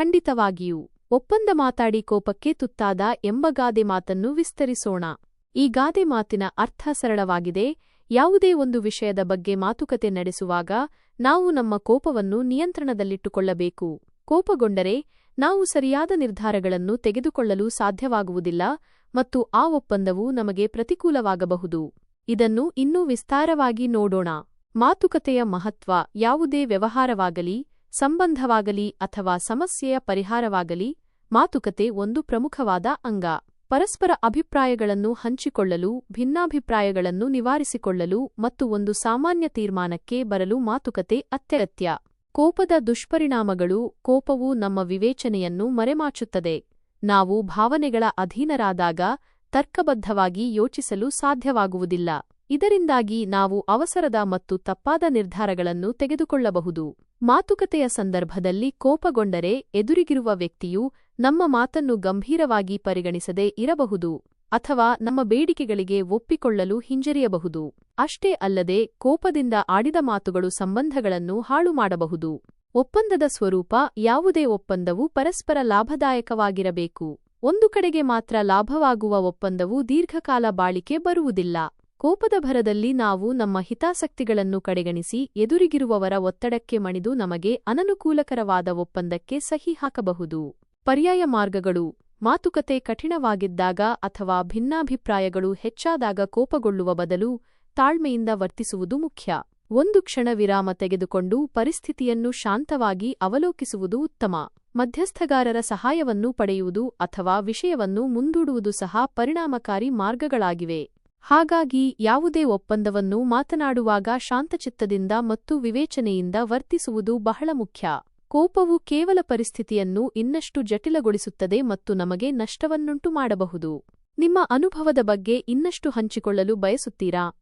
ಖಂಡಿತವಾಗಿಯೂ ಒಪ್ಪಂದ ಮಾತಾಡಿ ಕೋಪಕ್ಕೆ ತುತ್ತಾದ ಎಂಬ ಗಾದೆ ಮಾತನ್ನು ವಿಸ್ತರಿಸೋಣ. ಈ ಗಾದೆ ಮಾತಿನ ಅರ್ಥ ಸರಳವಾಗಿದೆ. ಯಾವುದೇ ಒಂದು ವಿಷಯದ ಬಗ್ಗೆ ಮಾತುಕತೆ ನಡೆಸುವಾಗ ನಾವು ನಮ್ಮ ಕೋಪವನ್ನು ನಿಯಂತ್ರಣದಲ್ಲಿಟ್ಟುಕೊಳ್ಳಬೇಕು. ಕೋಪಗೊಂಡರೆ ನಾವು ಸರಿಯಾದ ನಿರ್ಧಾರಗಳನ್ನು ತೆಗೆದುಕೊಳ್ಳಲು ಸಾಧ್ಯವಾಗುವುದಿಲ್ಲ ಮತ್ತು ಆ ಒಪ್ಪಂದವು ನಮಗೆ ಪ್ರತಿಕೂಲವಾಗಬಹುದು. ಇದನ್ನು ಇನ್ನೂ ವಿಸ್ತಾರವಾಗಿ ನೋಡೋಣ. ಮಾತುಕತೆಯ ಮಹತ್ವ ಯಾವುದೇ ವ್ಯವಹಾರವಾಗಲಿ ಸಂಬಂಧವಾಗಲಿ ಅಥವಾ ಸಮಸ್ಯೆಯ ಪರಿಹಾರವಾಗಲಿ, ಮಾತುಕತೆ ಒಂದು ಪ್ರಮುಖವಾದ ಅಂಗ. ಪರಸ್ಪರ ಅಭಿಪ್ರಾಯಗಳನ್ನು ಹಂಚಿಕೊಳ್ಳಲು, ಭಿನ್ನಾಭಿಪ್ರಾಯಗಳನ್ನು ನಿವಾರಿಸಿಕೊಳ್ಳಲು ಮತ್ತು ಒಂದು ಸಾಮಾನ್ಯ ತೀರ್ಮಾನಕ್ಕೆ ಬರಲು ಮಾತುಕತೆ ಅತ್ಯಗತ್ಯ. ಕೋಪದ ದುಷ್ಪರಿಣಾಮಗಳು, ಕೋಪವು ನಮ್ಮ ವಿವೇಚನೆಯನ್ನು ಮರೆಮಾಚುತ್ತದೆ. ನಾವು ಭಾವನೆಗಳ ಅಧೀನರಾದಾಗ ತರ್ಕಬದ್ಧವಾಗಿ ಯೋಚಿಸಲು ಸಾಧ್ಯವಾಗುವುದಿಲ್ಲ. ಇದರಿಂದಾಗಿ ನಾವು ಅವಸರದ ಮತ್ತು ತಪ್ಪಾದ ನಿರ್ಧಾರಗಳನ್ನು ತೆಗೆದುಕೊಳ್ಳಬಹುದು. ಮಾತುಕತೆಯ ಸಂದರ್ಭದಲ್ಲಿ ಕೋಪಗೊಂಡರೆ ಎದುರಿಗಿರುವ ವ್ಯಕ್ತಿಯು ನಮ್ಮ ಮಾತನ್ನು ಗಂಭೀರವಾಗಿ ಪರಿಗಣಿಸದೆ ಇರಬಹುದು ಅಥವಾ ನಮ್ಮ ಬೇಡಿಕೆಗಳಿಗೆ ಒಪ್ಪಿಕೊಳ್ಳಲು ಹಿಂಜರಿಯಬಹುದು. ಅಷ್ಟೇ ಅಲ್ಲದೆ ಕೋಪದಿಂದ ಆಡಿದ ಮಾತುಗಳು ಸಂಬಂಧಗಳನ್ನು ಹಾಳು ಮಾಡಬಹುದು. ಒಪ್ಪಂದದ ಸ್ವರೂಪ ಯಾವುದೇ ಒಪ್ಪಂದವು ಪರಸ್ಪರ ಲಾಭದಾಯಕವಾಗಿರಬೇಕು. ಒಂದು ಕಡೆಗೆ ಮಾತ್ರ ಲಾಭವಾಗುವ ಒಪ್ಪಂದವು ದೀರ್ಘಕಾಲ ಬಾಳಿಕೆ ಬರುವುದಿಲ್ಲ. ಕೋಪದ ಭರದಲ್ಲಿ ನಾವು ನಮ್ಮ ಹಿತಾಸಕ್ತಿಗಳನ್ನು ಕಡೆಗಣಿಸಿ ಎದುರಿಗಿರುವವರ ಒತ್ತಡಕ್ಕೆ ಮಣಿದು ನಮಗೆ ಅನನುಕೂಲಕರವಾದ ಒಪ್ಪಂದಕ್ಕೆ ಸಹಿ ಹಾಕಬಹುದು. ಪರ್ಯಾಯ ಮಾರ್ಗಗಳು. ಮಾತುಕತೆ ಕಠಿಣವಾಗಿದ್ದಾಗ ಅಥವಾ ಭಿನ್ನಾಭಿಪ್ರಾಯಗಳು ಹೆಚ್ಚಾದಾಗ ಕೋಪಗೊಳ್ಳುವ ಬದಲು ತಾಳ್ಮೆಯಿಂದ ವರ್ತಿಸುವುದು ಮುಖ್ಯ. ಒಂದು ಕ್ಷಣ ವಿರಾಮ ತೆಗೆದುಕೊಂಡು ಪರಿಸ್ಥಿತಿಯನ್ನು ಶಾಂತವಾಗಿ ಅವಲೋಕಿಸುವುದು ಉತ್ತಮ. ಮಧ್ಯಸ್ಥಗಾರರ ಸಹಾಯವನ್ನು ಪಡೆಯುವುದು ಅಥವಾ ವಿಷಯವನ್ನು ಮುಂದೂಡುವುದು ಸಹ ಪರಿಣಾಮಕಾರಿ ಮಾರ್ಗಗಳಾಗಿವೆ. ಹಾಗಾಗಿ ಯಾವುದೇ ಒಪ್ಪಂದವನ್ನು ಮಾತನಾಡುವಾಗ ಶಾಂತಚಿತ್ತದಿಂದ ಮತ್ತು ವಿವೇಚನೆಯಿಂದ ವರ್ತಿಸುವುದು ಬಹಳ ಮುಖ್ಯ. ಕೋಪವು ಕೇವಲ ಪರಿಸ್ಥಿತಿಯನ್ನು ಇನ್ನಷ್ಟು ಜಟಿಲಗೊಳಿಸುತ್ತದೆ ಮತ್ತು ನಮಗೆ ನಷ್ಟವನ್ನುಂಟು ಮಾಡಬಹುದು. ನಿಮ್ಮ ಅನುಭವದ ಬಗ್ಗೆ ಇನ್ನಷ್ಟು ಹಂಚಿಕೊಳ್ಳಲು ಬಯಸುತ್ತೀರಾ?